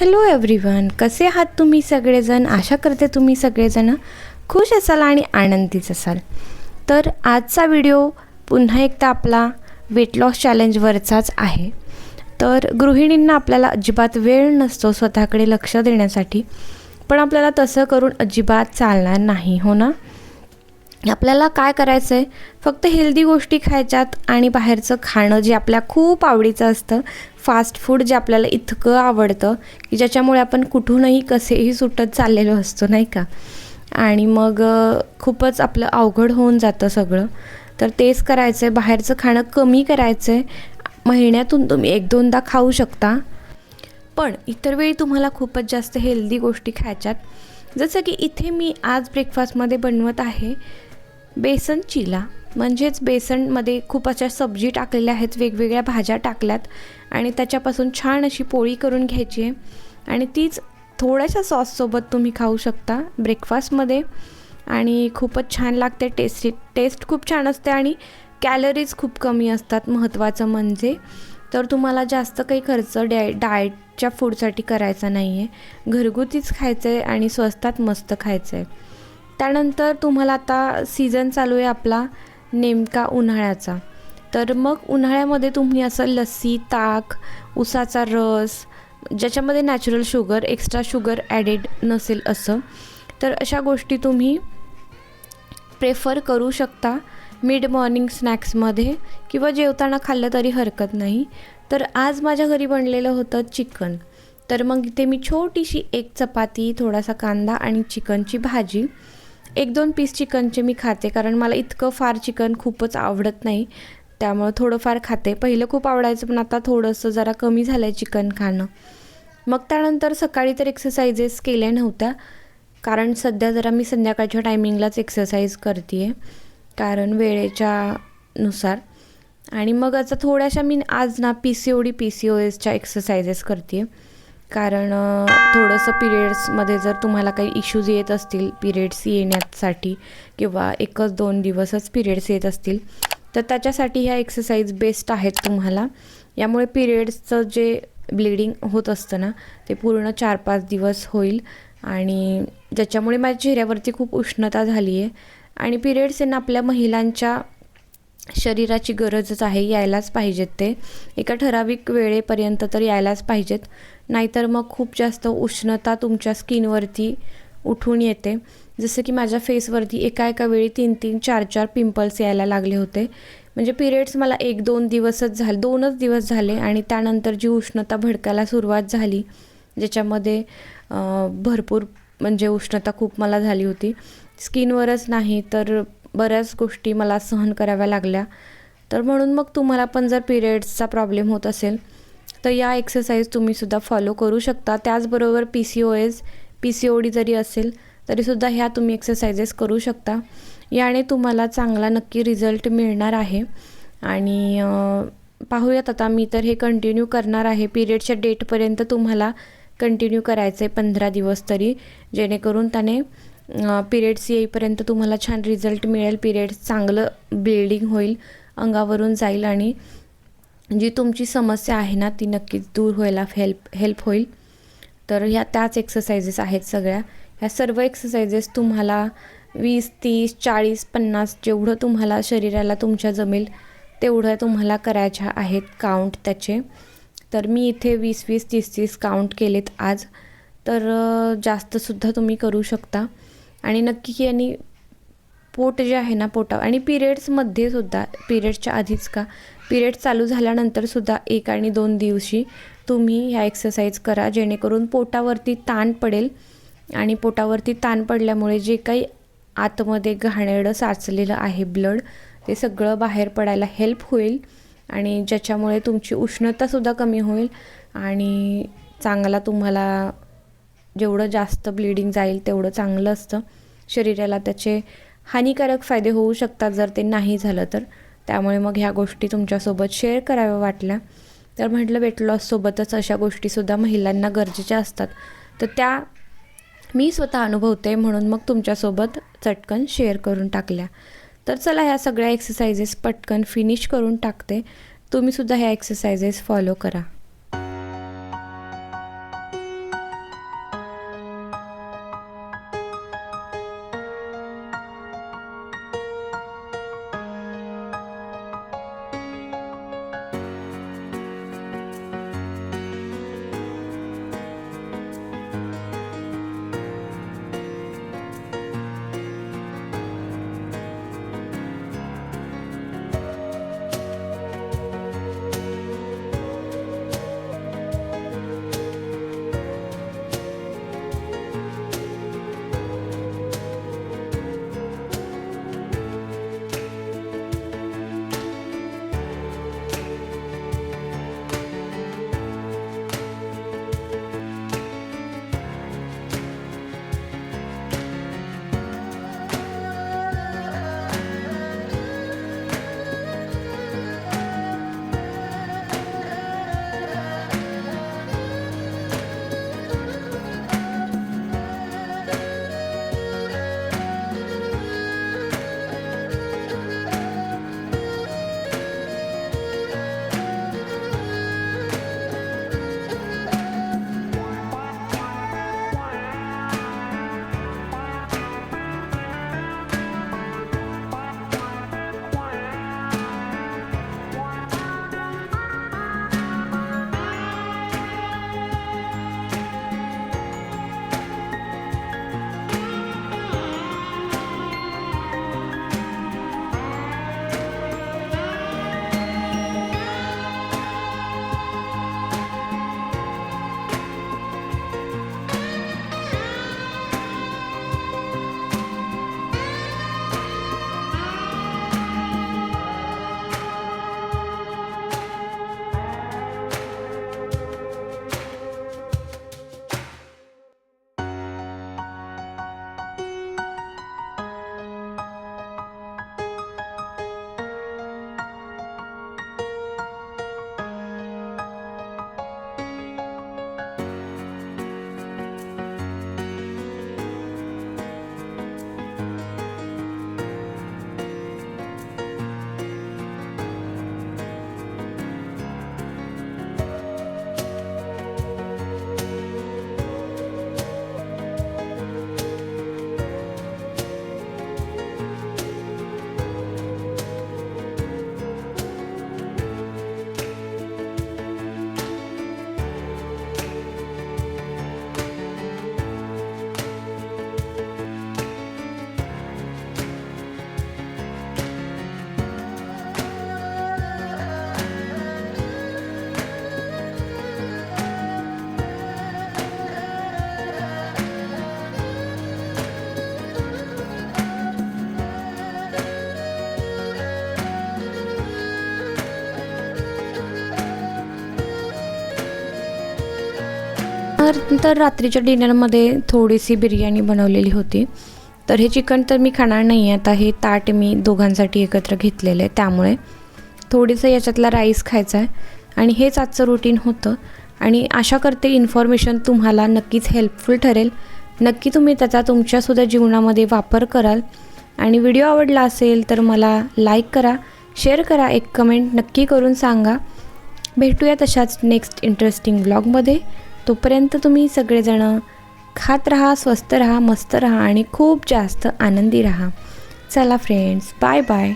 Hello everyone कसे आहात तुम्ही सगळेजण? आशा करते तुम्ही सगळेजण खुश असाल आणि आनंदीच असाल. तर आजचा व्हिडिओ पुन्हा एकदा आपला वेट लॉस चॅलेंजवरचाच आहे. तर गृहिणींना आपल्याला अजिबात वेळ नसतो स्वतःकडे लक्ष देण्यासाठी पण आपल्याला तसं करून अजिबात चालणार नाही हो ना? आपल्याला काय करायचं आहे फक्त हेल्दी गोष्टी खायच्यात आणि बाहेरचं खाणं जे आपल्या खूप आवडीचं असतं. फास्ट फूड जे आपल्याला इतकं आवडतं की ज्याच्यामुळे आपण कुठूनही कसेही सुटत चाललेलो असतो नाही का? आणि मग खूपच आपलं अवघड होऊन जातं सगळं. तर तेच करायचं आहे बाहेरचं खाणं कमी करायचं आहे महिन्यातून तुम्ही एक दोनदा खाऊ शकता. पण इतर वेळी तुम्हाला खूपच जास्त हेल्दी गोष्टी खायच्यात. जसं की इथे मी आज ब्रेकफास्टमध्ये बनवत आहे. बेसन चिला. म्हणजेच बेसनमध्ये खूप अशा सब्जी टाकलेल्या आहेत वेगवेगळ्या भाज्या टाकल्यात आणि त्याच्यापासून छान अशी पोळी करून घ्यायची आहे. आणि तीच थोड्याशा सॉससोबत तुम्ही खाऊ शकता ब्रेकफास्टमध्ये. आणि खूपच छान लागते टेस्टी टेस्ट खूप छान असते आणि कॅलरीज खूप कमी असतात महत्त्वाचं म्हणजे. तर तुम्हाला जास्त काही खर्च डाय डाएटच्या फूडसाठी करायचा नाही आहे घरगुतीच खायचं आहे आणि स्वस्तात मस्त खायचं आहे त्यानंतर तुम्हाला आता सीझन चालू आहे आपला नेमका उन्हाळ्याचा. तर मग उन्हाळ्यामध्ये तुम्ही असं लस्सी ताक उसाचा रस ज्याच्यामध्ये natural sugar extra sugar added नसेल असं तर अशा गोष्टी तुम्ही प्रेफर करू शकता मिड मॉर्निंग स्नॅक्समध्ये किंवा जेवताना खाल्लं तरी हरकत नाही. तर आज माझ्या घरी बनलेलं होतं चिकन. तर मग इथे मी छोटीशी एक चपाती थोडासा कांदा आणि चिकनची भाजी. एक दोन पीस चिकनचे मी खाते कारण मला इतकं फार चिकन खूपच आवडत नाही त्यामुळं थोडंफार खाते. पहिलं खूप आवडायचं पण आता थोडंसं जरा कमी झालं आहे चिकन खाणं. मग त्यानंतर सकाळी तर एक्सरसाइजेस केल्या नव्हत्या कारण सध्या जरा मी संध्याकाळच्या टायमिंगलाच एक्सरसाइज करते आहे कारण वेळेच्या नुसार आणि मग आता थोड्याशा मी आज ना P C O D P C O एसच्या एक्सरसाइजेस करते आहे कारण थोडंसं पिरियड्समध्ये जर तुम्हाला काही इश्यूज येत असतील पिरियड्स येण्यासाठी किंवा एकच दोन दिवसच पिरियड्स येत असतील तर त्याच्यासाठी ह्या एक्सरसाइज बेस्ट आहेत तुम्हाला. यामुळे पिरियड्सचं जे ब्लिडिंग होत असतं ना ते पूर्ण चार पाच दिवस होईल आणि ज्याच्यामुळे माझ्या चेहऱ्यावरती खूप उष्णता झाली आहे आणि पिरियड्स यांना आपल्या महिलांच्या शरीराची गरजच आहे यायलाच पाहिजेत ते. एका ठराविक वेळेपर्यंत तर यायलाच पाहिजेत. नाहीतर मग खूप जास्त उष्णता तुमच्या स्किनवरती उठून येते. जसं की माझ्या फेसवरती एका एका वेळी तीन तीन चार चार पिंपल्स यायला लागले होते. म्हणजे पिरियड्स मला एक दोन दिवसच झाले दोनच दिवस झाले आणि त्यानंतर जी उष्णता भडकायला सुरुवात झाली ज्याच्यामध्ये भरपूर म्हणजे उष्णता खूप मला झाली होती. स्किनवरच नाही तर बऱ्याच गोष्टी मला सहन कराव्या लागल्या. तर म्हणून मग तुम्हाला पण जर पिरियड्सचा प्रॉब्लेम होत असेल तर या एक्सरसाइज तुम्हीसुद्धा फॉलो करू शकता. त्याचबरोबर P C O S P C O D जरी असेल तरीसुद्धा ह्या तुम्ही एक्सरसाइजेस करू शकता. याने तुम्हाला चांगला नक्की रिझल्ट मिळणार आहे. आणि पाहूयात आता मी तर हे कंटिन्यू करणार आहे. पिरियडच्या डेटपर्यंत तुम्हाला कंटिन्यू करायचं आहे पंधरा दिवस तरी जेणेकरून त्याने पिरियड्स येईपर्यंत तुम्हाला छान रिझल्ट मिळेल. पिरियड्स चांगलं बिल्डिंग होईल अंगावरून जाईल आणि जी तुमची समस्या आहे ना ती नक्कीच दूर व्हायला हेल्प हेल्प होईल. तर ह्या त्याच एक्सरसाइजेस आहेत सगळ्या. ह्या सर्व एक्सरसाइजेस तुम्हाला वीस तीस चाळीस पन्नास जेवढं तुम्हाला शरीराला तुमच्या जमेल तेवढं तुम्हाला करायच्या आहेत काउंट त्याचे. तर मी इथे वीस वीस तीस तीस काउंट केलेत आज. तर जास्तसुद्धा तुम्ही करू शकता. आणि नक्की की यांनी पोट जे आहे ना पोटा आणि पिरियड्समध्ये सुद्धा पिरियड्सच्या आधीच का पिरियड चालू झाल्यानंतर सुद्धा एक आणि दोन दिवशी तुम्ही ह्या एक्सरसाइज करा जेणेकरून पोटावरती ताण पडेल. आणि पोटावरती ताण पडल्यामुळे जे काही आतमध्ये घाणेरडं साचलेलं आहे ब्लड ते सगळं बाहेर पडायला हेल्प होईल. आणि ज्याच्यामुळे तुमची उष्णतासुद्धा कमी होईल. आणि चांगला तुम्हाला जेवढं जास्त ब्लिडिंग जाईल तेवढं चांगलं असतं. शरीराला त्याचे हानिकारक फायदे होऊ शकतात जर ते नाही झालं तर. त्यामुळे मग ह्या गोष्टी तुमच्यासोबत शेअर कराव्या वाटल्या. तर म्हटलं वेट लॉससोबतच अशा गोष्टीसुद्धा महिलांना गरजेच्या असतात. तर त्या मी स्वतः अनुभवते म्हणून मग तुमच्यासोबत चटकन शेअर करून टाकल्या. तर चला ह्या सगळ्या एक्सरसाइजेस पटकन फिनिश करून टाकते. तुम्हीसुद्धा ह्या एक्सरसाइजेस फॉलो करा. तर तर रात्रीच्या डिनरमध्ये थोडीशी बिर्याणी बनवलेली होती. तर हे चिकन तर मी खाणार नाही आहे आता हे ताट मी दोघांसाठी एकत्र घेतलेलं आहे. त्यामुळे थोडंसं याच्यातला राईस खायचा आहे. आणि हेच आजचं रुटीन होतं. आणि आशा करते इन्फॉर्मेशन तुम्हाला नक्कीच हेल्पफुल ठरेल. नक्की तुम्ही त्याचा तुमच्यासुद्धा जीवनामध्ये वापर कराल. आणि व्हिडिओ आवडला असेल तर मला लाईक करा शेअर करा एक कमेंट नक्की करून सांगा. भेटूया तशाच नेक्स्ट इंटरेस्टिंग ब्लॉगमध्ये तोपर्यंत तुम्ही सगळेजणं खात राहा स्वस्त राहा मस्त राहा आणि खूप जास्त आनंदी राहा. चला फ्रेंड्स बाय बाय